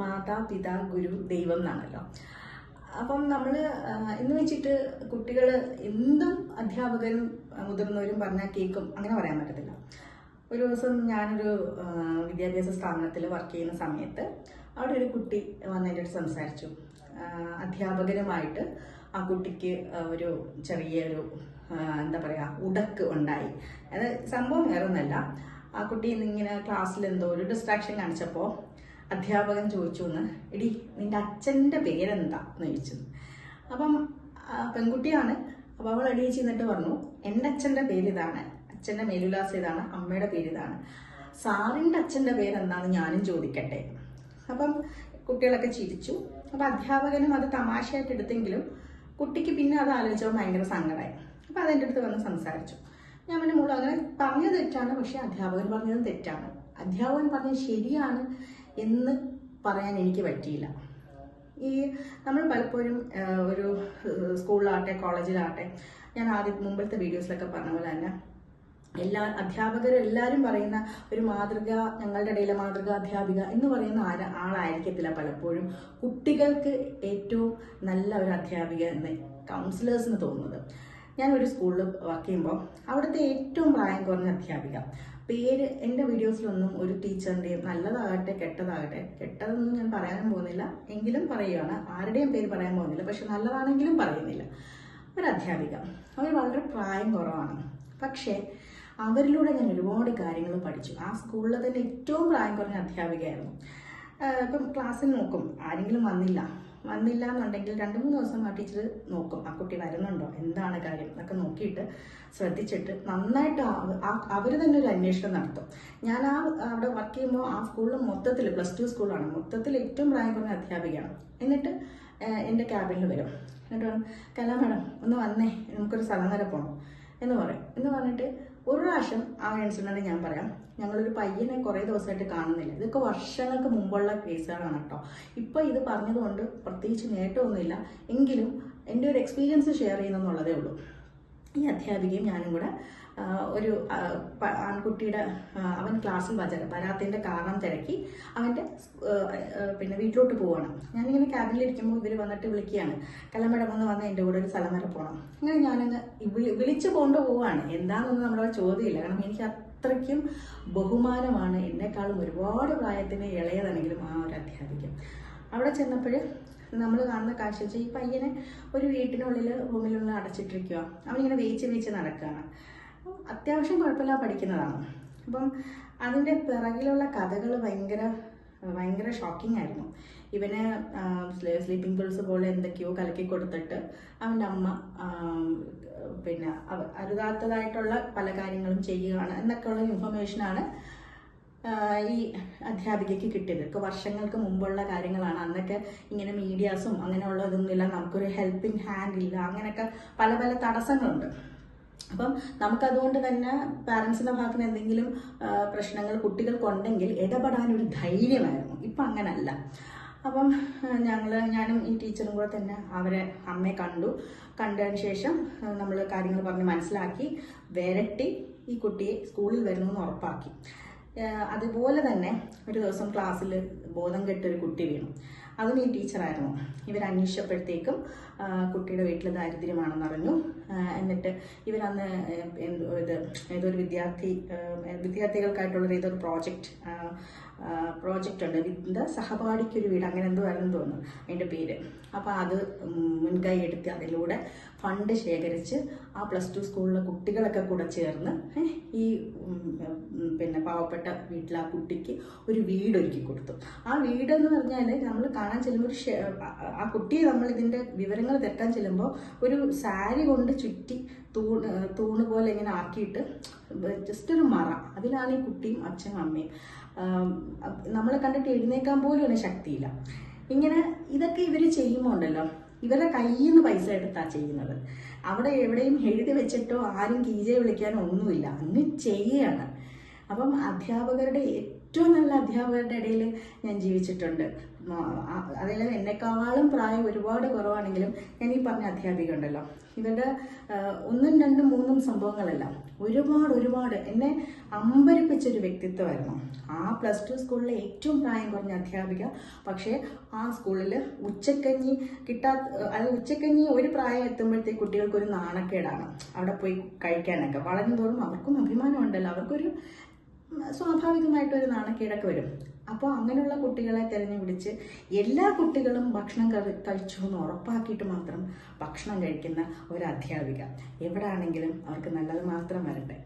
മാതാ പിതാ ഗുരു ദൈവം എന്നാണല്ലോ. അപ്പം നമ്മൾ എന്ന് വെച്ചിട്ട് കുട്ടികൾ എന്തും അധ്യാപകരും മുതിർന്നവരും പറഞ്ഞാൽ കേൾക്കും അങ്ങനെ പറയാൻ പറ്റത്തില്ല. ഒരു ദിവസം ഞാനൊരു വിദ്യാഭ്യാസ സ്ഥാപനത്തിൽ വർക്ക് ചെയ്യുന്ന സമയത്ത് അവിടെ ഒരു കുട്ടി വന്ന് എന്റെ അടുത്ത് സംസാരിച്ചു അധ്യാപകരുമായിട്ട് ആ കുട്ടിക്ക് ഒരു ചെറിയൊരു എന്താ പറയുക ഉടക്ക് ഉണ്ടായി. അത് സംഭവം വേറൊന്നല്ല. ആ കുട്ടി ഇന്നിങ്ങനെ ക്ലാസ്സിൽ എന്തോ ഒരു ഡിസ്ട്രാക്ഷൻ കാണിച്ചപ്പോൾ അധ്യാപകൻ ചോദിച്ചു എന്ന് എടി നിന്റെ അച്ഛന്റെ പേരെന്താ? എന്ന് ചോദിച്ചു. അപ്പം പെൺകുട്ടിയാണ്. അപ്പോൾ അവൾ അടിയിൽ ചെന്നിട്ട് പറഞ്ഞു എന്റെ അച്ഛന്റെ പേര് ഇതാണ് അച്ഛന്റെ മേലുല്ലാസ് ഇതാണ്. അമ്മയുടെ പേര് ഇതാണ് സാറിന്റെ അച്ഛന്റെ പേരെന്താണെന്ന് ഞാനും ചോദിക്കട്ടെ. അപ്പം കുട്ടികളൊക്കെ ചിരിച്ചു. അപ്പം അധ്യാപകനും അത് തമാശയായിട്ട് എടുത്തെങ്കിലും കുട്ടിക്ക് പിന്നെ അത് ആലോചിച്ചപ്പോൾ ഭയങ്കര സങ്കടമായി അപ്പം അതെന്റെ അടുത്ത് വന്ന് സംസാരിച്ചു. ഞാൻ പിന്നെ മോൾ അങ്ങനെ പറഞ്ഞത് തെറ്റാണ് പക്ഷേ അധ്യാപകൻ പറഞ്ഞത് തെറ്റാണ്. അധ്യാപകൻ പറഞ്ഞത് ശരിയാണ്. എന്ന് പറയാൻ എനിക്ക് പറ്റിയില്ല. ഈ നമ്മൾ പലപ്പോഴും ഒരു സ്കൂളിലാകട്ടെ കോളേജിലാകട്ടെ ഞാൻ ആദ്യം മുമ്പത്തെ വീഡിയോസിലൊക്കെ പറഞ്ഞ പോലെ തന്നെ എല്ലാ അധ്യാപകരും എല്ലാവരും പറയുന്ന ഒരു മാതൃക ഞങ്ങളുടെ ഇടയിലെ മാതൃക അധ്യാപിക എന്ന് പറയുന്ന ആര ആളായിരിക്കത്തില്ല പലപ്പോഴും. കുട്ടികൾക്ക് ഏറ്റവും നല്ല ഒരു അധ്യാപിക എന്ന് കൗൺസിലേഴ്സിന് തോന്നുന്നത്. ഞാൻ ഒരു സ്കൂളിൽ വർക്ക് ചെയ്യുമ്പോൾ അവിടുത്തെ ഏറ്റവും പ്രായം കുറഞ്ഞ അധ്യാപിക പേര് എന്റെ വീഡിയോസിലൊന്നും ഒരു ടീച്ചറിന്റെയും നല്ലതാകട്ടെ കെട്ടതാകട്ടെ കെട്ടതൊന്നും ഞാൻ പറയാനും പോകുന്നില്ല. എങ്കിലും പറയുകയാണ് ആരുടെയും പേര് പറയാൻ പോകുന്നില്ല. പക്ഷെ നല്ലതാണെങ്കിലും പറയുന്നില്ല. ഒരു അധ്യാപിക. അവർ വളരെ പ്രായം കുറവാണ്. പക്ഷേ അവരിലൂടെ ഞാൻ ഒരുപാട് കാര്യങ്ങൾ പഠിച്ചു. ആ സ്കൂളിലെ തന്നെ ഏറ്റവും പ്രായം കുറഞ്ഞ അധ്യാപികയായിരുന്നു. ഇപ്പം ക്ലാസ്സിൽ നോക്കും. ആരെങ്കിലും വന്നില്ല. വന്നില്ല എന്നുണ്ടെങ്കിൽ രണ്ട് മൂന്ന് ദിവസം ആ ടീച്ചർ നോക്കും ആ കുട്ടി വരുന്നുണ്ടോ എന്താണ് കാര്യം എന്നൊക്കെ നോക്കിയിട്ട് ശ്രദ്ധിച്ചിട്ട് നന്നായിട്ട് അവർ തന്നെ ഒരു അന്വേഷണം നടത്തും. ഞാൻ ആ അവിടെ വർക്ക് ചെയ്യുമ്പോൾ ആ സ്കൂളിൽ മൊത്തത്തിൽ പ്ലസ് ടു സ്കൂളാണ് മൊത്തത്തിൽ ഏറ്റവും പ്രായം കുറഞ്ഞ അധ്യാപികയാണ്. എന്നിട്ട് എന്റെ ക്യാബിനിൽ വരും. എന്നിട്ട് കല മാഡം ഒന്ന് വന്നേ നമുക്കൊരു സ്ഥലം വരെ പോകണം എന്ന് പറയും. എന്ന് പറഞ്ഞിട്ട് ഒരു പ്രാവശ്യം ആ ഇൻസിഡന്റ് ഞാൻ പറയാം ഞങ്ങളൊരു പയ്യനെ കുറേ ദിവസമായിട്ട് കാണുന്നില്ല. ഇതൊക്കെ വർഷങ്ങൾക്ക് മുമ്പുള്ള കേസുകളാണ് കേട്ടോ. ഇപ്പൊ ഇത് പറഞ്ഞതുകൊണ്ട് പ്രത്യേകിച്ച് നേട്ടമൊന്നുമില്ല. എങ്കിലും എന്റെ ഒരു എക്സ്പീരിയൻസ് ഷെയർ ചെയ്യുന്നതെന്നുള്ളതേ ഉള്ളൂ. ഈ അധ്യാപികയും ഞാനും കൂടെ ഒരു ആൺകുട്ടിയുടെ അവൻ ക്ലാസ്സിൽ വച വരാത്തതിന്റെ കാരണം തിരക്കി അവന്റെ പിന്നെ വീട്ടിലോട്ട് പോവാണ്. ഞാനിങ്ങനെ ക്യാബിനിലിരിക്കുമ്പോൾ ഇവർ വന്നിട്ട് വിളിക്കുകയാണ്. കല്ലമ്മയുടെ വന്ന് വന്ന് എന്റെ കൂടെ ഒരു സ്ഥലം വരെ പോകണം അങ്ങനെ ഞാനങ്ങ് വിളിച്ചു കൊണ്ട് പോവാണ്. എന്താണെന്നൊന്നും നമ്മുടെ ചോദ്യമില്ല. കാരണം എനിക്ക് അത്രയ്ക്കും ബഹുമാനമാണ്. എന്നെക്കാളും ഒരുപാട് പ്രായത്തിന് ഇളയതാണെങ്കിലും ആ ഒരു അധ്യാപിക അവിടെ ചെന്നപ്പോൾ നമ്മൾ കാണുന്ന കാഴ്ച വെച്ചാൽ ഈ പയ്യനെ ഒരു വീട്ടിനുള്ളിൽ റൂമിലുള്ള അടച്ചിട്ടിരിക്കുക അവനിങ്ങനെ വേച്ച് വേച്ച് നടക്കുകയാണ് അത്യാവശ്യം കുഴപ്പമില്ല പഠിക്കുന്നതാണ്. അപ്പം അതിന്റെ പിറകിലുള്ള കഥകൾ ഭയങ്കര ഭയങ്കര ഷോക്കിംഗ് ആയിരുന്നു. ഇവന് സ്ലീപ്പിംഗ് പിൾസ് പോലെ എന്തൊക്കെയോ കലക്കി കൊടുത്തിട്ട് അവന്റെ അമ്മ പിന്നെ അരുതാത്തതായിട്ടുള്ള പല കാര്യങ്ങളും ചെയ്യുകയാണ്. എന്നൊക്കെയുള്ള ഇൻഫർമേഷനാണ് ഈ അധ്യാപികയ്ക്ക് കിട്ടിയത്. ഒക്കെ വർഷങ്ങൾക്ക് മുമ്പുള്ള കാര്യങ്ങളാണ്. അന്നൊക്കെ ഇങ്ങനെ മീഡിയാസും അങ്ങനെയുള്ളതൊന്നുമില്ല നമുക്കൊരു ഹെൽപ്പിംഗ് ഹാൻഡ് ഇല്ല. അങ്ങനെയൊക്കെ പല പല തടസ്സങ്ങളുണ്ട്. അപ്പം നമുക്കതുകൊണ്ട് തന്നെ പാരൻസിന്റെ ഭാഗത്ത് നിന്ന് എന്തെങ്കിലും പ്രശ്നങ്ങൾ കുട്ടികൾക്കുണ്ടെങ്കിൽ ഇടപെടാനൊരു ധൈര്യമായിരുന്നു. ഇപ്പം അങ്ങനല്ല. അപ്പം ഞങ്ങൾ ഞാനും ഈ ടീച്ചറും കൂടെ തന്നെ അവരെ അമ്മയെ കണ്ടു. കണ്ടതിന് ശേഷം നമ്മൾ കാര്യങ്ങൾ പറഞ്ഞ് മനസ്സിലാക്കി വരട്ടി ഈ കുട്ടിയെ സ്കൂളിൽ വരുന്നു ഉറപ്പാക്കി. അതുപോലെ തന്നെ ഒരു ദിവസം ക്ലാസ്സിൽ ബോധം കെട്ടൊരു കുട്ടി വീണു. അതും ഈ ടീച്ചറായിരുന്നു. ഇവർ അന്വേഷിച്ചപ്പോഴത്തേക്കും കുട്ടിയുടെ വീട്ടിൽ ദാരിദ്ര്യമാണെന്ന് അറിഞ്ഞു. എന്നിട്ട് ഇവരന്ന് ഇത് ഏതൊരു വിദ്യാർത്ഥി വിദ്യാർത്ഥികൾക്കായിട്ടുള്ളൊരു വിദ്യാർത്ഥികൾക്കായിട്ടുള്ള ഏതൊരു പ്രോജക്റ്റ് പ്രോജക്റ്റ് ഉണ്ട്. സഹപാഠിക്കൊരു വീട്. അങ്ങനെ എന്തോ ആയിരുന്നു തോന്നുന്നു അതിന്റെ പേര്. അപ്പോൾ അത് മുൻകൈ എടുത്ത് അതിലൂടെ ഫണ്ട് ശേഖരിച്ച് ആ പ്ലസ് ടു സ്കൂളിലെ കുട്ടികളൊക്കെ കൂടെ ചേർന്ന് ഈ പിന്നെ പാവപ്പെട്ട വീട്ടിലെ ആ കുട്ടിക്ക് ഒരു വീട് ഒരുക്കി കൊടുത്തു. ആ വീടെന്ന് പറഞ്ഞാൽ നമ്മൾ കാണാൻ ചെല്ലുമ്പോൾ ഒരു ആ കുട്ടിയെ നമ്മൾ ഇതിന്റെ വിവരങ്ങൾ തെറ്റാൻ ചെല്ലുമ്പോൾ ഒരു സാരി കൊണ്ട് ചുറ്റി തൂണ് തൂണ് പോലെ ഇങ്ങനെ ആക്കിയിട്ട് ജസ്റ്റ് ഒരു മറ. അതിലാണ് ഈ കുട്ടിയും അച്ഛനും അമ്മയും. നമ്മളെ കണ്ടിട്ട് എഴുന്നേക്കാൻ പോലും അതിന് ശക്തിയില്ല. ഇങ്ങനെ ഇതൊക്കെ ഇവർ ചെയ്യുമ്പോൾ ഉണ്ടല്ലോ ഇവരുടെ കയ്യിൽ നിന്ന് പൈസ എടുത്താ ചെയ്യുന്നത്. അവിടെ എവിടെയും എഴുതി വെച്ചിട്ടോ ആരും കീജെ വിളിക്കാനോ ഒന്നുമില്ല. അങ്ങ് ചെയ്യാണ്. അപ്പം അധ്യാപകരുടെ ഏറ്റവും നല്ല അധ്യാപകരുടെ ഇടയിൽ ഞാൻ ജീവിച്ചിട്ടുണ്ട്. അതിൽ എന്നെക്കാളും പ്രായം ഒരുപാട് കുറവാണെങ്കിലും ഞാൻ ഈ പറഞ്ഞ അധ്യാപിക ഉണ്ടല്ലോ ഇവരുടെ ഒന്നും രണ്ടും മൂന്നും സംഭവങ്ങളല്ല ഒരുപാട് ഒരുപാട് എന്നെ അമ്പരിപ്പിച്ചൊരു വ്യക്തിത്വമായിരുന്നു. ആ പ്ലസ് ടു സ്കൂളിലെ ഏറ്റവും പ്രായം കുറഞ്ഞ അധ്യാപിക. പക്ഷേ ആ സ്കൂളിൽ ഉച്ചക്കഞ്ഞി കിട്ടാത്ത അത് ഉച്ചക്കഞ്ഞി ഒരു പ്രായം എത്തുമ്പോഴത്തേക്ക് കുട്ടികൾക്ക് ഒരു നാണക്കേടാണ്. അവിടെ പോയി കഴിക്കാനൊക്കെ. വളരുന്തോറും അവർക്കും അഭിമാനമുണ്ടല്ലോ. അവർക്കൊരു സ്വാഭാവികമായിട്ടൊരു നാണക്കേടൊക്കെ വരും. അപ്പോൾ അങ്ങനെയുള്ള കുട്ടികളെ തിരഞ്ഞു പിടിച്ച് എല്ലാ കുട്ടികളും ഭക്ഷണം കഴി- കഴിച്ചു എന്ന് ഉറപ്പാക്കിയിട്ട് മാത്രം ഭക്ഷണം കഴിക്കുന്ന ഒരു അധ്യാപിക എവിടെ ആണെങ്കിലും അവർക്ക് നല്ലത് മാത്രം വരട്ടെ.